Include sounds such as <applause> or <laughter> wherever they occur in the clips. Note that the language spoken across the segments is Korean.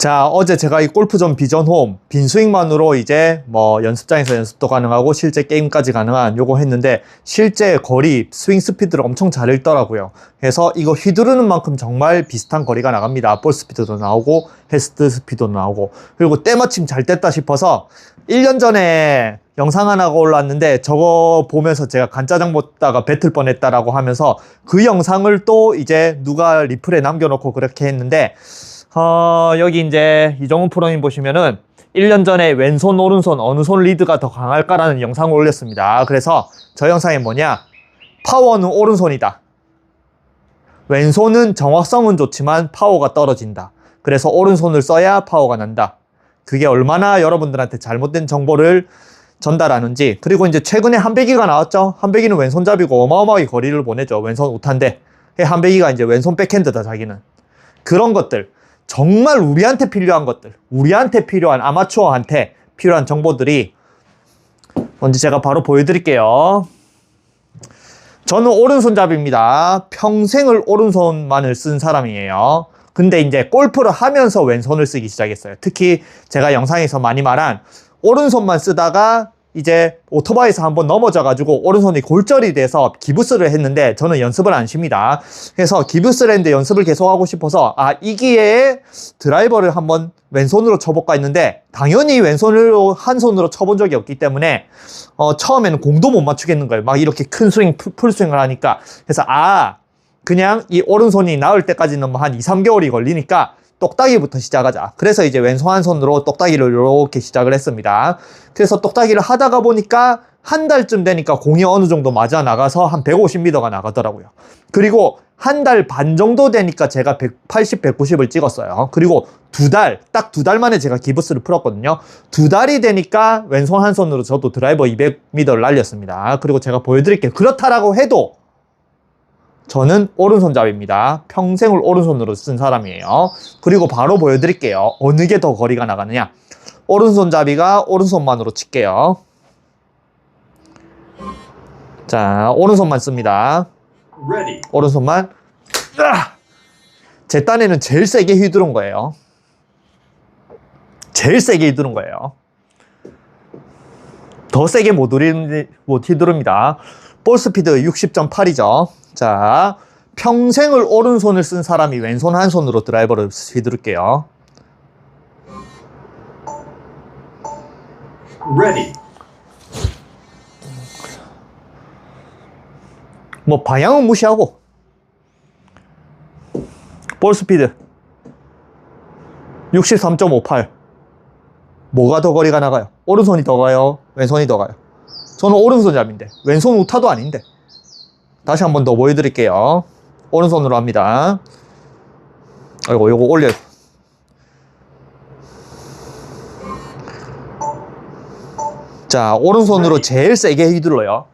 자, 어제 제가 이 골프존 비전홈 빈 스윙만으로 이제 뭐 연습장에서 연습도 가능하고 실제 게임까지 가능한 요거 했는데 실제 거리 스윙 스피드를 엄청 잘 읽더라고요. 그래서 이거 휘두르는 만큼 정말 비슷한 거리가 나갑니다. 볼 스피드도 나오고 헤스트 스피드도 나오고 그리고 때마침 잘 됐다 싶어서 1년 전에 영상 하나가 올랐는데 저거 보면서 제가 간짜장 먹다가 뱉을 뻔했다라고 하면서 그 영상을 또 이제 누가 리플에 남겨놓고 그렇게 했는데 어, 여기 이제 이정훈 프로님 보시면은 1년 전에 왼손, 오른손 어느 손 리드가 더 강할까라는 영상을 올렸습니다. 그래서 저 영상이 뭐냐? 파워는 오른손이다. 왼손은 정확성은 좋지만 파워가 떨어진다. 그래서 오른손을 써야 파워가 난다. 그게 얼마나 여러분들한테 잘못된 정보를 전달하는지. 그리고 이제 최근에 한배기가 나왔죠. 한배기는 왼손잡이고 어마어마하게 거리를 보내죠. 왼손 우탄데. 한배기가 이제 왼손 백핸드다, 자기는. 그런 것들. 정말 우리한테 필요한 것들, 우리한테 필요한 아마추어한테 필요한 정보들이 먼저 제가 바로 보여드릴게요. 저는 오른손잡이입니다. 평생을 오른손만을 쓴 사람이에요. 근데 이제 골프를 하면서 왼손을 쓰기 시작했어요. 특히 제가 영상에서 많이 말한 오른손만 쓰다가 이제 오토바이에서 한번 넘어져 가지고 오른손이 골절이 돼서 기부스를 했는데 저는 연습을 안 쉽니다. 그래서 기부스를 했는데 연습을 계속하고 싶어서 아, 이 기회에 드라이버를 한번 왼손으로 쳐볼까 했는데 당연히 왼손으로 한 손으로 쳐본 적이 없기 때문에 어, 처음에는 공도 못 맞추겠는 거예요. 막 이렇게 큰 스윙, 풀- 풀스윙을 하니까. 그래서 아, 그냥 이 오른손이 나을 때까지는 뭐 한 2, 3개월이 걸리니까 똑딱이부터 시작하자. 그래서 이제 왼손 한 손으로 똑딱이를 이렇게 시작을 했습니다. 그래서 똑딱이를 하다가 보니까 한 달쯤 되니까 공이 어느 정도 맞아 나가서 한 150m가 나가더라고요. 그리고 한 달 반 정도 되니까 제가 180, 190을 찍었어요. 그리고 두 달, 딱 두 달 만에 제가 기브스를 풀었거든요. 두 달이 되니까 왼손 한 손으로 저도 드라이버 200m를 날렸습니다. 그리고 제가 보여드릴게요. 그렇다라고 해도 저는 오른손잡이입니다. 평생을 오른손으로 쓴 사람이에요. 그리고 바로 보여드릴게요. 어느 게 더 거리가 나가느냐. 오른손잡이가 오른손만으로 칠게요. 자, 오른손만 씁니다. Ready. 오른손만. 제 딴에는 제일 세게 휘두른 거예요. 제일 세게 휘두른 거예요. 더 세게 못 휘두릅니다. 볼 스피드 60.8이죠. 자, 평생을 오른손을 쓴 사람이 왼손 한 손으로 드라이버를 휘두를게요. Ready. 뭐 방향은 무시하고 볼 스피드 63.58 뭐가 더 거리가 나가요? 오른손이 더 가요? 왼손이 더 가요? 저는 오른손잡인데 왼손 우타도 아닌데 다시 한 번 더 보여드릴게요 오른손으로 합니다 아이고 요거 올려 자 오른손으로 제일 세게 휘둘러요!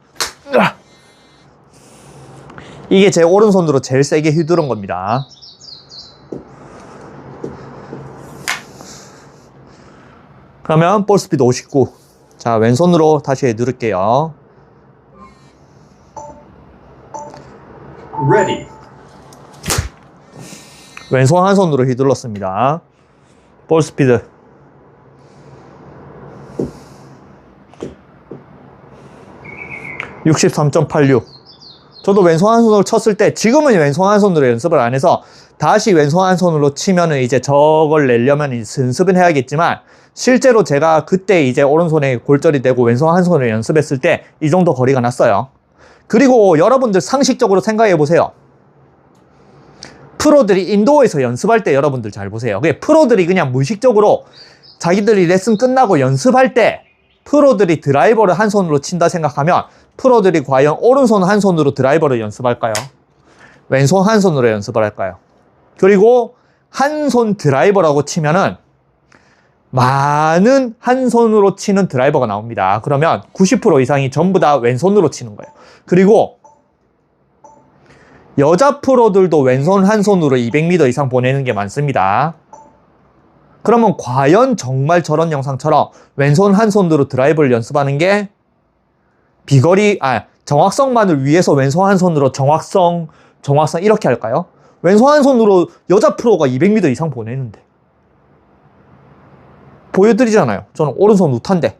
이게 제 오른손으로 제일 세게 휘두른 겁니다. 그러면 볼 스피드 59. 자, 왼손으로 다시 누를게요. Ready. 왼손 한 손으로 휘둘렀습니다. 볼 스피드. (63.86) 저도 왼손 한 손으로 쳤을 때 지금은 왼손 한 손으로 연습을 안 해서 다시 왼손 한 손으로 치면은 이제 저걸 내려면 연습은 해야겠지만 실제로 제가 그때 이제 오른손에 골절이 되고 왼손 한 손으로 연습했을 때 이 정도 거리가 났어요. 그리고 여러분들 상식적으로 생각해 보세요. 프로들이 인도에서 연습할 때 여러분들 잘 보세요. 그게 프로들이 그냥 무의식적으로 자기들이 레슨 끝나고 연습할 때 프로들이 드라이버를 한 손으로 친다 생각하면 프로들이 과연 오른손 한 손으로 드라이버를 연습할까요? 왼손 한 손으로 연습을 할까요? 그리고 한 손 드라이버라고 치면은 많은 한 손으로 치는 드라이버가 나옵니다. 그러면 90% 이상이 전부 다 왼손으로 치는 거예요. 그리고 여자 프로들도 왼손 한 손으로 200m 이상 보내는 게 많습니다. 그러면 과연 정말 저런 영상처럼 왼손 한 손으로 드라이브를 연습하는 게 비거리, 아, 정확성만을 위해서 왼손 한 손으로 정확성, 정확성 이렇게 할까요? 왼손 한 손으로 여자 프로가 200m 이상 보내는데. 보여드리잖아요. 저는 오른손 우타인데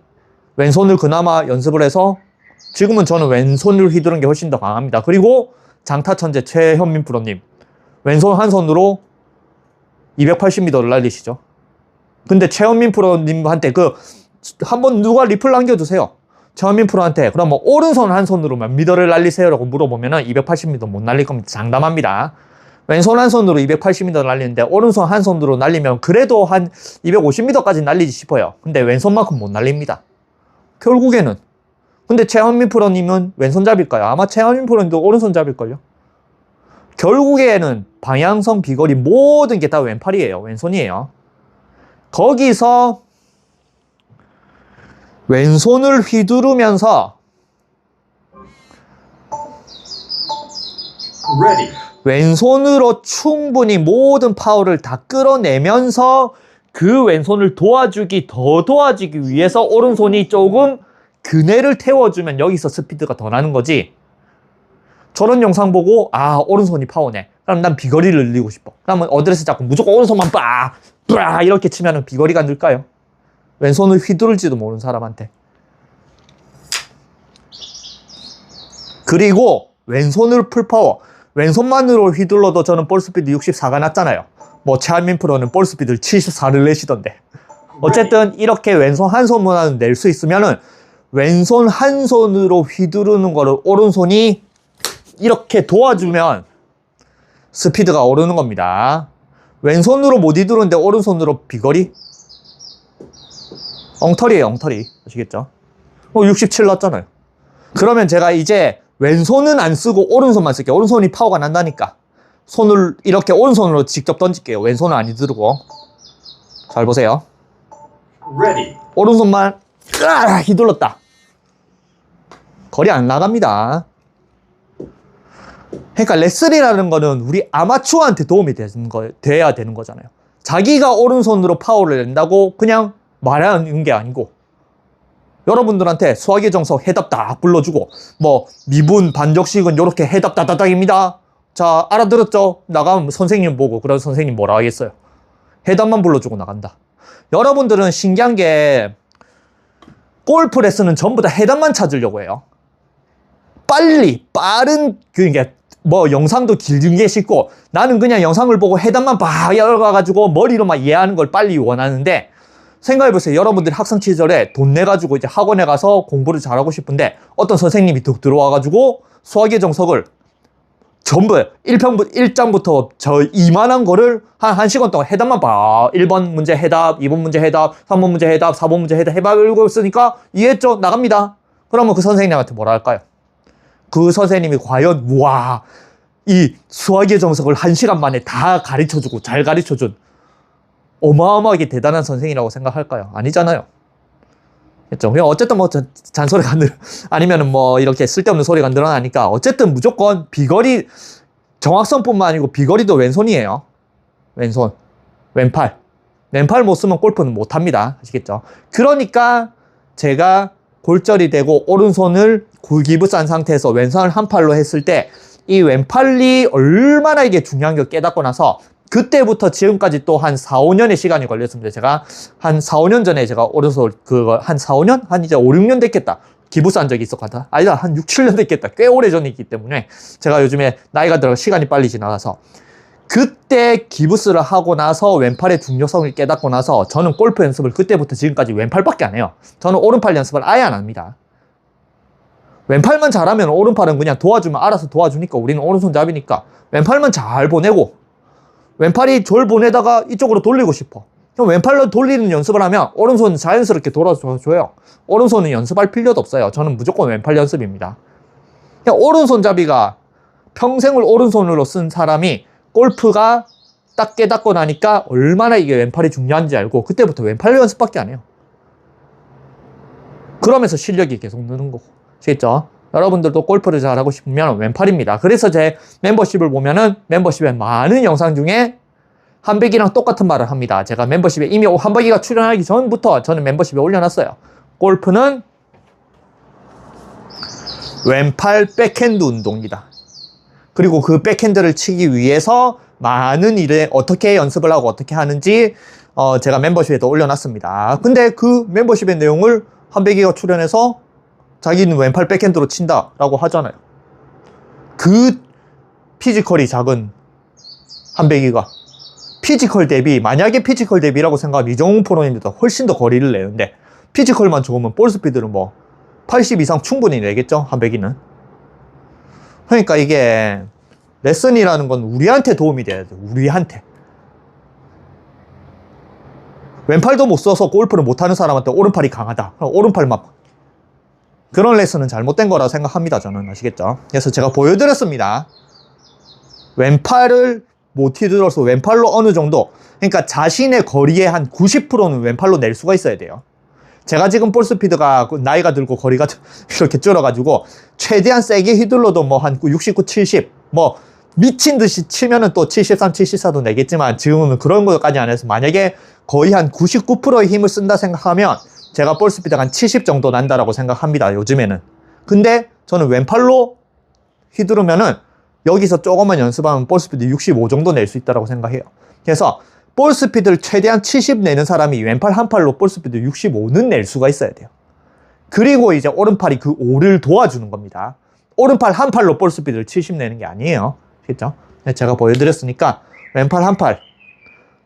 왼손을 그나마 연습을 해서 지금은 저는 왼손을 휘두르는 게 훨씬 더 강합니다. 그리고 장타 천재 최현민 프로님 왼손 한 손으로 280m를 날리시죠. 근데 최현민 프로님한테 그 한번 누가 리플 남겨주세요. 최현민 프로한테 그럼 뭐 오른손 한 손으로 몇 미터를 날리세요라고 물어보면은 280m 못 날릴 겁니다. 장담합니다. 왼손 한 손으로 280m 날리는데 오른손 한 손으로 날리면 그래도 한 250m까지 날리지 싶어요. 근데 왼손만큼 못 날립니다. 결국에는 근데 최현민 프로님은 왼손잡일까요? 아마 최현민 프로님도 오른손잡일걸요? 결국에는 방향성, 비거리 모든 게 다 왼팔이에요. 왼손이에요. 거기서 왼손을 휘두르면서 Ready. 왼손으로 충분히 모든 파워를 다 끌어내면서 그 왼손을 도와주기, 더 도와주기 위해서 오른손이 조금 그네를 태워주면 여기서 스피드가 더 나는 거지. 저런 영상 보고, 아, 오른손이 파워네. 그럼 난 비거리를 늘리고 싶어. 그러면 어드레스 잡고 무조건 오른손만 빠, 빠, 이렇게 치면 비거리가 늘까요? 왼손을 휘두를지도 모르는 사람한테. 그리고 왼손을 풀파워. 왼손만으로 휘둘러도 저는 볼스피드 64가 났잖아요. 뭐 최한민 프로는 볼스피드를 74를 내시던데. 어쨌든 이렇게 왼손 한 손만 낼 수 있으면은 왼손 한 손으로 휘두르는 거를 오른손이 이렇게 도와주면 스피드가 오르는 겁니다. 왼손으로 못 휘두르는데 오른손으로 비거리? 엉터리에요, 엉터리. 아시겠죠? 어, 67 났잖아요. 그러면 제가 이제 왼손은 안 쓰고 오른손만 쓸게요. 오른손이 파워가 난다니까. 손을 이렇게 오른손으로 직접 던질게요. 왼손은 안 휘두르고. 잘 보세요. Ready. 오른손만 으아, 휘둘렀다. 거리 안 나갑니다. 그러니까 레슬이라는 거는 우리 아마추어한테 도움이 되는 거, 돼야 되는 거잖아요. 자기가 오른손으로 파워를 낸다고 그냥 말하는 게 아니고 여러분들한테 수학의 정석 해답 딱 불러주고 뭐 미분 반적식은 이렇게 해답 따다닥입니다. 자 알아들었죠? 나가면 선생님 보고 그런 선생님 뭐라 하겠어요? 해답만 불러주고 나간다. 여러분들은 신기한 게 골프 레슨은 전부 다 해답만 찾으려고 해요. 빨리 빠른 그게 뭐 영상도 길게 게 싫고 나는 그냥 영상을 보고 해답만 막 열어가지고 머리로 막 이해하는 걸 빨리 원하는데 생각해보세요. 여러분들이 학창 시절에 돈 내가지고 이제 학원에 가서 공부를 잘하고 싶은데 어떤 선생님이 툭 들어와가지고 수학의 정석을 전부 1평부, 1장부터 저 이만한 거를 한 1시간 동안 해답만 봐. 1번 문제 해답, 2번 문제 해답, 3번 문제 해답, 4번 문제 해답 해봐고 있으니까 이해했죠? 나갑니다. 그러면 그 선생님한테 뭐라 할까요? 그 선생님이 과연 와, 이 수학의 정석을 1시간 만에 다 가르쳐주고 잘 가르쳐준 어마어마하게 대단한 선생이라고 생각할까요? 아니잖아요. 그렇죠. 그냥 어쨌든 뭐 잔- 잔소리가 늘 아니면은 뭐 이렇게 쓸데없는 소리가 늘어나니까 어쨌든 무조건 비거리 정확성뿐만 아니고 비거리도 왼손이에요. 왼손, 왼팔, 왼팔 못 쓰면 골프는 못 합니다. 아시겠죠? 그러니까 제가 골절이 되고 오른손을 굴기부 싼 상태에서 왼손을 한 팔로 했을 때 이 왼팔이 얼마나 이게 중요한 걸 깨닫고 나서 그때부터 지금까지 또 한 4, 5년의 시간이 걸렸습니다. 제가 한 4, 5년 전에 제가 오른손 그거 한 4, 5년? 한 이제 5, 6년 됐겠다. 기부싼 적이 있었거든. 아니다. 한 6, 7년 됐겠다. 꽤 오래 전이기 때문에 제가 요즘에 나이가 들어 시간이 빨리 지나가서 그때 기부스를 하고 나서 왼팔의 중요성을 깨닫고 나서 저는 골프 연습을 그때부터 지금까지 왼팔밖에 안 해요. 저는 오른팔 연습을 아예 안 합니다. 왼팔만 잘하면 오른팔은 그냥 도와주면 알아서 도와주니까 우리는 오른손잡이니까 왼팔만 잘 보내고 왼팔이 졸 보내다가 이쪽으로 돌리고 싶어. 그럼 왼팔로 돌리는 연습을 하면 오른손은 자연스럽게 돌아줘요. 오른손은 연습할 필요도 없어요. 저는 무조건 왼팔 연습입니다. 오른손잡이가 평생을 오른손으로 쓴 사람이 골프가 딱 깨닫고 나니까 얼마나 이게 왼팔이 중요한지 알고 그때부터 왼팔 연습밖에 안 해요. 그러면서 실력이 계속 느는 거고. 아시겠죠? 여러분들도 골프를 잘하고 싶으면 왼팔입니다. 그래서 제 멤버십을 보면은 멤버십에 많은 영상 중에 한백이랑 똑같은 말을 합니다. 제가 멤버십에 이미 한백이가 출연하기 전부터 저는 멤버십에 올려놨어요. 골프는 왼팔 백핸드 운동이다. 그리고 그 백핸드를 치기 위해서 많은 일에 어떻게 연습을 하고 어떻게 하는지 어, 제가 멤버십에도 올려놨습니다. 근데 그 멤버십의 내용을 한백이가 출연해서 자기는 왼팔 백핸드로 친다라고 하잖아요. 그 피지컬이 작은 한백이가 피지컬 대비 만약에 피지컬 대비라고 생각하면 이정훈 프로님보다 훨씬 더 거리를 내는데 피지컬만 좋으면 볼 스피드는 뭐 80 이상 충분히 내겠죠 한백이는. 그러니까 이게 레슨이라는 건 우리한테 도움이 돼야 돼 우리한테. 왼팔도 못 써서 골프를 못하는 사람한테 오른팔이 강하다. 그럼 오른팔만 그런 레슨은 잘못된 거라 생각합니다 저는. 아시겠죠? 그래서 제가 보여드렸습니다. 왼팔을 못 휘둘러서 왼팔로 어느 정도 그러니까 자신의 거리의 한 90%는 왼팔로 낼 수가 있어야 돼요. 제가 지금 볼 스피드가 그 나이가 들고 거리가 <laughs> 이렇게 줄어가지고 최대한 세게 휘둘러도 뭐 한 69, 70, 뭐 미친 듯이 치면은 또 73, 74도 내겠지만 지금은 그런 것까지 안 해서 만약에 거의 한 99%의 힘을 쓴다 생각하면 제가 볼 스피드가 한 70 정도 난다라고 생각합니다. 요즘에는. 근데 저는 왼팔로 휘두르면은 여기서 조금만 연습하면 볼 스피드 65 정도 낼 수 있다라고 생각해요. 그래서 볼 스피드를 최대한 70 내는 사람이 왼팔 한 팔로 볼 스피드 65는 낼 수가 있어야 돼요. 그리고 이제 오른팔이 그 5를 도와주는 겁니다. 오른팔 한 팔로 볼 스피드를 70 내는 게 아니에요. 그죠? 제가 보여드렸으니까 왼팔 한 팔.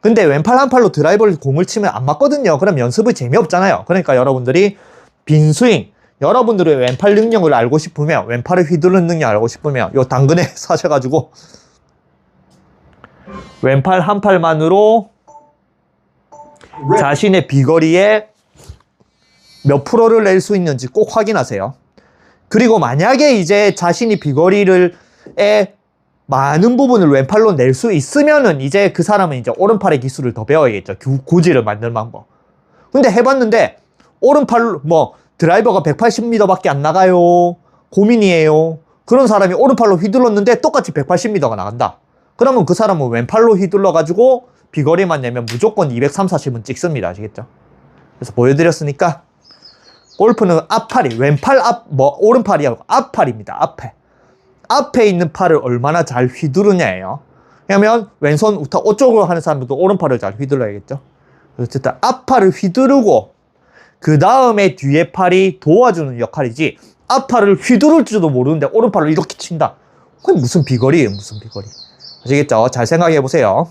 근데 왼팔 한 팔로 드라이버를 공을 치면 안 맞거든요. 그럼 연습이 재미없잖아요. 그러니까 여러분들이 빈 스윙, 여러분들의 왼팔 능력을 알고 싶으면 왼팔을 휘두르는 능력 알고 싶으면 요 당근에 <laughs> 사셔가지고 왼팔 한 팔만으로. 자신의 비거리에 몇 프로를 낼 수 있는지 꼭 확인하세요. 그리고 만약에 이제 자신이 비거리를 에 많은 부분을 왼팔로 낼 수 있으면은 이제 그 사람은 이제 오른팔의 기술을 더 배워야겠죠. 구- 고지를 만드는 방법. 근데 해봤는데 오른팔 뭐 드라이버가 180m밖에 안 나가요. 고민이에요. 그런 사람이 오른팔로 휘둘렀는데 똑같이 180m가 나간다. 그러면 그 사람은 왼팔로 휘둘러 가지고 비거리만 내면 무조건 230, 40은 찍습니다. 아시겠죠? 그래서 보여드렸으니까 골프는 앞팔이 왼팔 앞 뭐 오른팔이 아니고 앞팔입니다. 앞에 앞에 있는 팔을 얼마나 잘 휘두르냐예요. 왜냐면 왼손 우타 오쪽으로 하는 사람들도 오른팔을 잘 휘둘러야겠죠. 어쨌든 앞팔을 휘두르고 그 다음에 뒤에 팔이 도와주는 역할이지 앞팔을 휘두를 줄도 모르는데 오른팔을 이렇게 친다. 그게 무슨 비거리예요, 무슨 비거리. 아시겠죠? 잘 생각해 보세요.